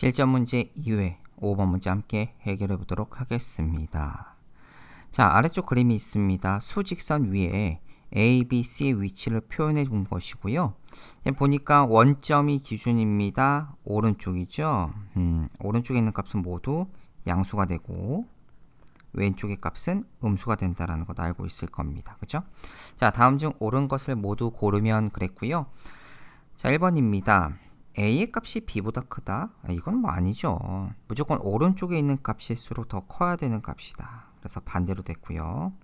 실전 문제 2회 5번 문제 함께 해결해 보도록 하겠습니다. 자, 아래쪽 그림이 있습니다. 수직선 위에 A, B, C의 위치를 표현해 본 것이고요. 예, 보니까 원점이 기준입니다. 오른쪽이죠. 음, 오른쪽에 있는 값은 모두 양수가 되고 왼쪽의 값은 음수가 된다라는 것 알고 있을 겁니다. 그죠? 자, 다음 중 옳은 것을 모두 고르면 그랬고요. 자, 1번입니다. A의 값이 b보다 크다? 아, 이건 뭐 아니죠. 무조건 오른쪽에 있는 값일수록 더 커야 되는 값이다. 그래서 반대로 됐고요.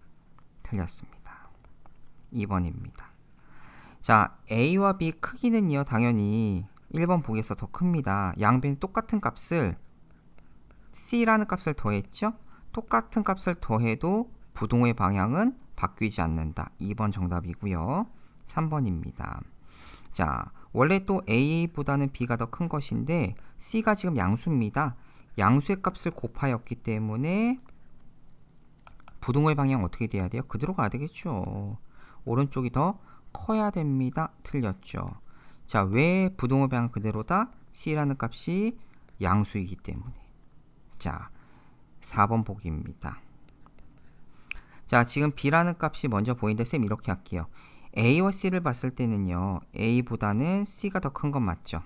틀렸습니다. 2번입니다. 자, a와 b 크기는요, 당연히 1번 보기에서 더 큽니다. 양변이 똑같은 값을 c라는 값을 더했죠? 똑같은 값을 더해도 부동의 방향은 바뀌지 않는다. 2번 정답이고요. 3번입니다. 자, 원래 또 A보다는 B가 더 큰 것인데 C가 지금 양수입니다. 양수의 값을 곱하였기 때문에 부동의 방향 어떻게 돼야 돼요? 그대로 가야 되겠죠. 오른쪽이 더 커야 됩니다. 틀렸죠. 자, 왜 부동의 방향 그대로다? C라는 값이 양수이기 때문에. 자, 4번 보기입니다. 자, 지금 B라는 값이 먼저 보이는데 쌤 이렇게 할게요. A와 C를 봤을 때는요. A보다는 C가 더 큰 건 맞죠?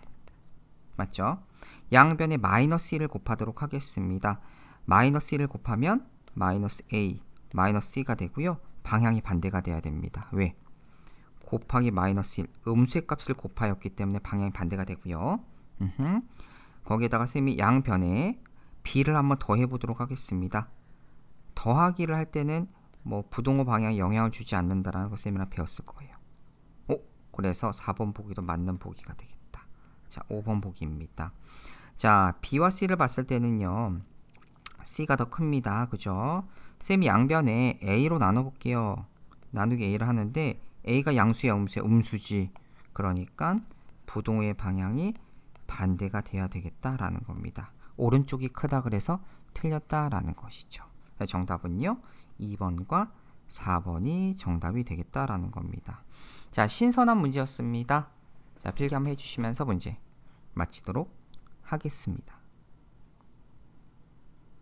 맞죠? 양변에 마이너스 1을 곱하도록 하겠습니다. 마이너스 1을 곱하면 마이너스 A, 마이너스 C가 되고요. 방향이 반대가 돼야 됩니다. 왜? 곱하기 마이너스 1, 음수의 값을 곱하였기 때문에 방향이 반대가 되고요. 음흠. 거기에다가 쌤이 양변에 B를 한번 더해 보도록 하겠습니다. 더하기를 할 때는 뭐 부동호 방향에 영향을 주지 않는다라는 거 쌤이랑 배웠을 거예요. 오, 그래서 4번 보기도 맞는 보기가 되겠다. 자, 5번 보기입니다. 자, B와 C를 봤을 때는요. C가 더 큽니다. 그죠? 쌤이 양변에 A로 나눠 볼게요. 나누기 A를 하는데 A가 양수야, 음수야, 음수지. 그러니까 부동호의 방향이 반대가 돼야 되겠다라는 겁니다. 오른쪽이 크다 그래서 틀렸다라는 것이죠. 정답은요. 2번과 4번이 정답이 되겠다라는 겁니다. 자, 신선한 문제였습니다. 자, 필기 한번 해주시면서 문제 마치도록 하겠습니다.